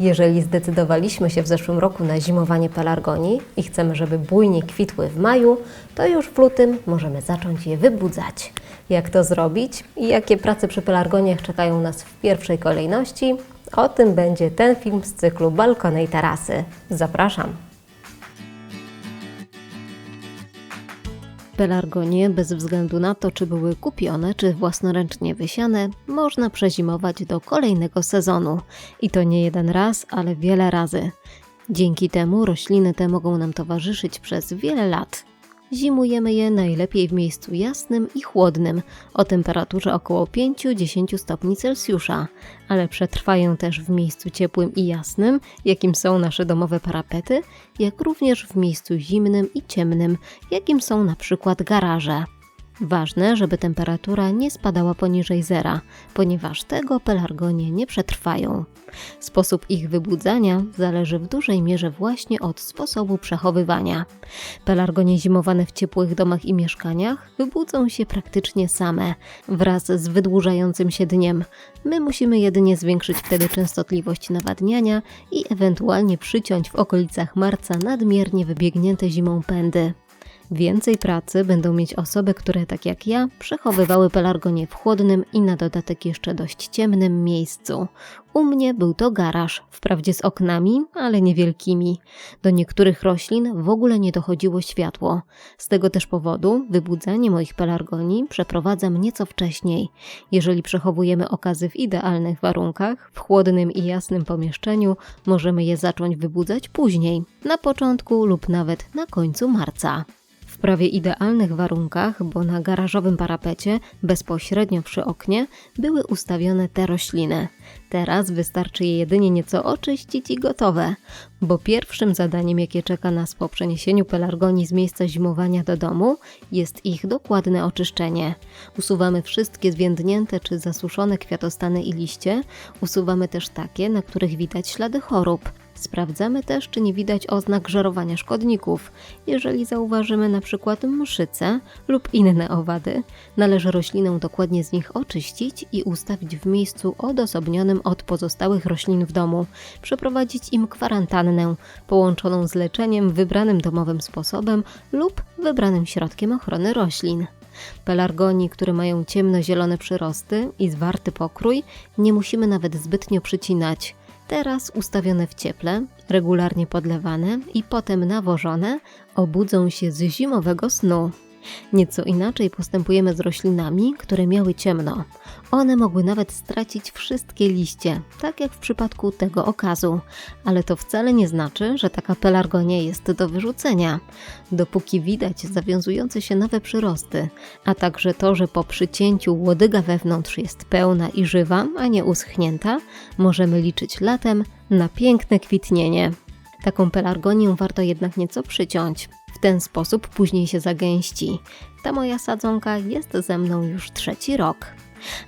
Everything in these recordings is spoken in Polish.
Jeżeli zdecydowaliśmy się w zeszłym roku na zimowanie pelargonii i chcemy, żeby bujnie kwitły w maju, to już w lutym możemy zacząć je wybudzać. Jak to zrobić i jakie prace przy pelargoniach czekają nas w pierwszej kolejności, o tym będzie ten film z cyklu Balkony i Tarasy. Zapraszam! Pelargonie, bez względu na to, czy były kupione, czy własnoręcznie wysiane, można przezimować do kolejnego sezonu. I to nie jeden raz, ale wiele razy. Dzięki temu rośliny te mogą nam towarzyszyć przez wiele lat. Zimujemy je najlepiej w miejscu jasnym i chłodnym, o temperaturze około 5-10 stopni Celsjusza, ale przetrwają też w miejscu ciepłym i jasnym, jakim są nasze domowe parapety, jak również w miejscu zimnym i ciemnym, jakim są na przykład garaże. Ważne, żeby temperatura nie spadała poniżej zera, ponieważ tego pelargonie nie przetrwają. Sposób ich wybudzania zależy w dużej mierze właśnie od sposobu przechowywania. Pelargonie zimowane w ciepłych domach i mieszkaniach wybudzą się praktycznie same, wraz z wydłużającym się dniem. My musimy jedynie zwiększyć wtedy częstotliwość nawadniania i ewentualnie przyciąć w okolicach marca nadmiernie wybiegnięte zimą pędy. Więcej pracy będą mieć osoby, które tak jak ja przechowywały pelargonie w chłodnym i na dodatek jeszcze dość ciemnym miejscu. U mnie był to garaż, wprawdzie z oknami, ale niewielkimi. Do niektórych roślin w ogóle nie dochodziło światło. Z tego też powodu wybudzanie moich pelargonii przeprowadzam nieco wcześniej. Jeżeli przechowujemy okazy w idealnych warunkach, w chłodnym i jasnym pomieszczeniu, możemy je zacząć wybudzać później, na początku lub nawet na końcu marca w prawie idealnych warunkach, bo na garażowym parapecie, bezpośrednio przy oknie, były ustawione te rośliny. Teraz wystarczy je jedynie nieco oczyścić i gotowe, bo pierwszym zadaniem, jakie czeka nas po przeniesieniu pelargonii z miejsca zimowania do domu, jest ich dokładne oczyszczenie. Usuwamy wszystkie zwiędnięte czy zasuszone kwiatostany i liście, usuwamy też takie, na których widać ślady chorób. Sprawdzamy też, czy nie widać oznak żerowania szkodników. Jeżeli zauważymy na przykład mszyce lub inne owady, należy roślinę dokładnie z nich oczyścić i ustawić w miejscu odosobnionym od pozostałych roślin w domu, przeprowadzić im kwarantannę połączoną z leczeniem wybranym domowym sposobem lub wybranym środkiem ochrony roślin. Pelargonii, które mają ciemnozielone przyrosty i zwarty pokrój, nie musimy nawet zbytnio przycinać. Teraz ustawione w cieple, regularnie podlewane i potem nawożone, obudzą się z zimowego snu. Nieco inaczej postępujemy z roślinami, które miały ciemno. One mogły nawet stracić wszystkie liście, tak jak w przypadku tego okazu, ale to wcale nie znaczy, że taka pelargonia jest do wyrzucenia. Dopóki widać zawiązujące się nowe przyrosty, a także to, że po przycięciu łodyga wewnątrz jest pełna i żywa, a nie uschnięta, możemy liczyć latem na piękne kwitnienie. Taką pelargonię warto jednak nieco przyciąć. W ten sposób później się zagęści. Ta moja sadzonka jest ze mną już trzeci rok.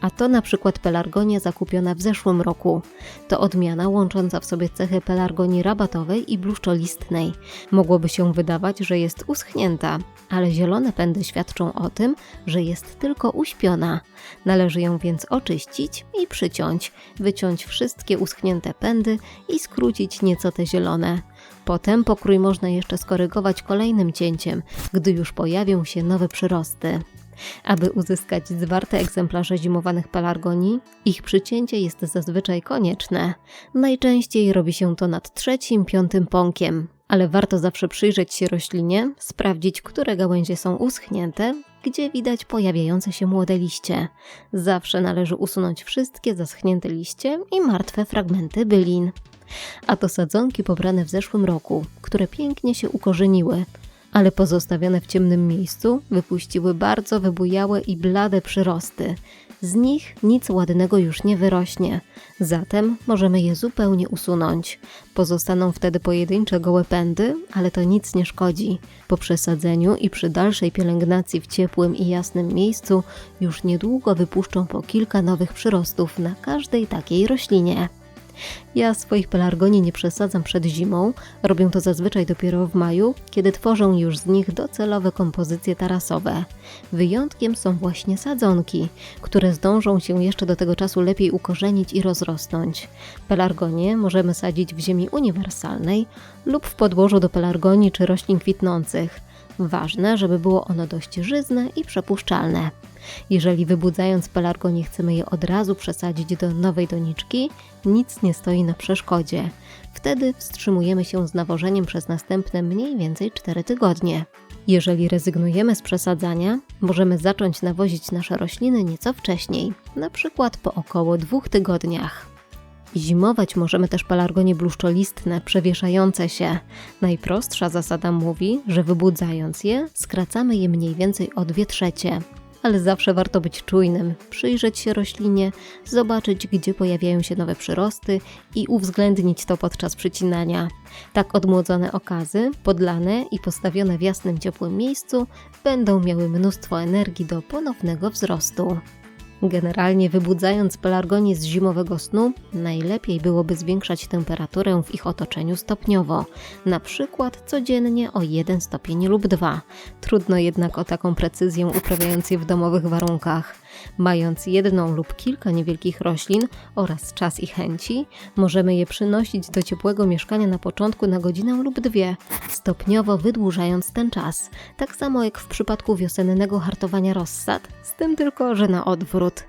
A to na przykład pelargonia zakupiona w zeszłym roku. To odmiana łącząca w sobie cechy pelargonii rabatowej i bluszczolistnej. Mogłoby się wydawać, że jest uschnięta, ale zielone pędy świadczą o tym, że jest tylko uśpiona. Należy ją więc oczyścić i przyciąć, wyciąć wszystkie uschnięte pędy i skrócić nieco te zielone. Potem pokrój można jeszcze skorygować kolejnym cięciem, gdy już pojawią się nowe przyrosty. Aby uzyskać zwarte egzemplarze zimowanych pelargonii, ich przycięcie jest zazwyczaj konieczne. Najczęściej robi się to nad trzecim, piątym pąkiem, ale warto zawsze przyjrzeć się roślinie, sprawdzić, które gałęzie są uschnięte, gdzie widać pojawiające się młode liście. Zawsze należy usunąć wszystkie zaschnięte liście i martwe fragmenty bylin. A to sadzonki pobrane w zeszłym roku, które pięknie się ukorzeniły, ale pozostawione w ciemnym miejscu wypuściły bardzo wybujałe i blade przyrosty. Z nich nic ładnego już nie wyrośnie, zatem możemy je zupełnie usunąć. Pozostaną wtedy pojedyncze gołe pędy, ale to nic nie szkodzi. Po przesadzeniu i przy dalszej pielęgnacji w ciepłym i jasnym miejscu już niedługo wypuszczą po kilka nowych przyrostów na każdej takiej roślinie. Ja swoich pelargonii nie przesadzam przed zimą, robię to zazwyczaj dopiero w maju, kiedy tworzę już z nich docelowe kompozycje tarasowe. Wyjątkiem są właśnie sadzonki, które zdążą się jeszcze do tego czasu lepiej ukorzenić i rozrosnąć. Pelargonie możemy sadzić w ziemi uniwersalnej lub w podłożu do pelargonii czy roślin kwitnących. Ważne, żeby było ono dość żyzne i przepuszczalne. Jeżeli wybudzając pelargonie chcemy je od razu przesadzić do nowej doniczki, nic nie stoi na przeszkodzie. Wtedy wstrzymujemy się z nawożeniem przez następne mniej więcej 4 tygodnie. Jeżeli rezygnujemy z przesadzania, możemy zacząć nawozić nasze rośliny nieco wcześniej, na przykład po około dwóch tygodniach. Zimować możemy też pelargonie bluszczolistne, przewieszające się. Najprostsza zasada mówi, że wybudzając je, skracamy je mniej więcej o 2 trzecie. Ale zawsze warto być czujnym, przyjrzeć się roślinie, zobaczyć, gdzie pojawiają się nowe przyrosty i uwzględnić to podczas przycinania. Tak odmłodzone okazy, podlane i postawione w jasnym, ciepłym miejscu, będą miały mnóstwo energii do ponownego wzrostu. Generalnie wybudzając pelargonie z zimowego snu, najlepiej byłoby zwiększać temperaturę w ich otoczeniu stopniowo, na przykład codziennie o 1 stopień lub 2. Trudno jednak o taką precyzję uprawiając je w domowych warunkach. Mając jedną lub kilka niewielkich roślin oraz czas i chęci, możemy je przynosić do ciepłego mieszkania na początku na godzinę lub dwie, stopniowo wydłużając ten czas. Tak samo jak w przypadku wiosennego hartowania rossad, z tym tylko, że na odwrót.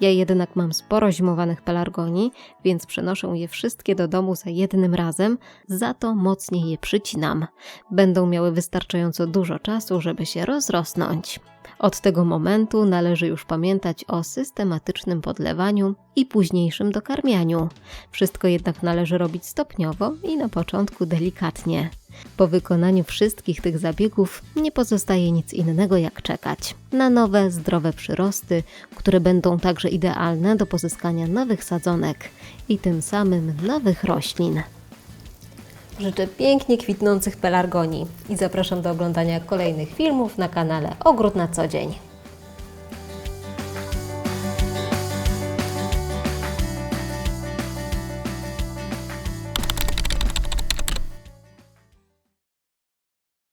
Ja jednak mam sporo zimowanych pelargonii, więc przenoszę je wszystkie do domu za jednym razem, za to mocniej je przycinam. Będą miały wystarczająco dużo czasu, żeby się rozrosnąć. Od tego momentu należy już pamiętać o systematycznym podlewaniu i późniejszym dokarmianiu. Wszystko jednak należy robić stopniowo i na początku delikatnie. Po wykonaniu wszystkich tych zabiegów nie pozostaje nic innego jak czekać na nowe, zdrowe przyrosty, które będą także idealne do pozyskania nowych sadzonek i tym samym nowych roślin. Życzę pięknie kwitnących pelargonii i zapraszam do oglądania kolejnych filmów na kanale Ogród na co dzień.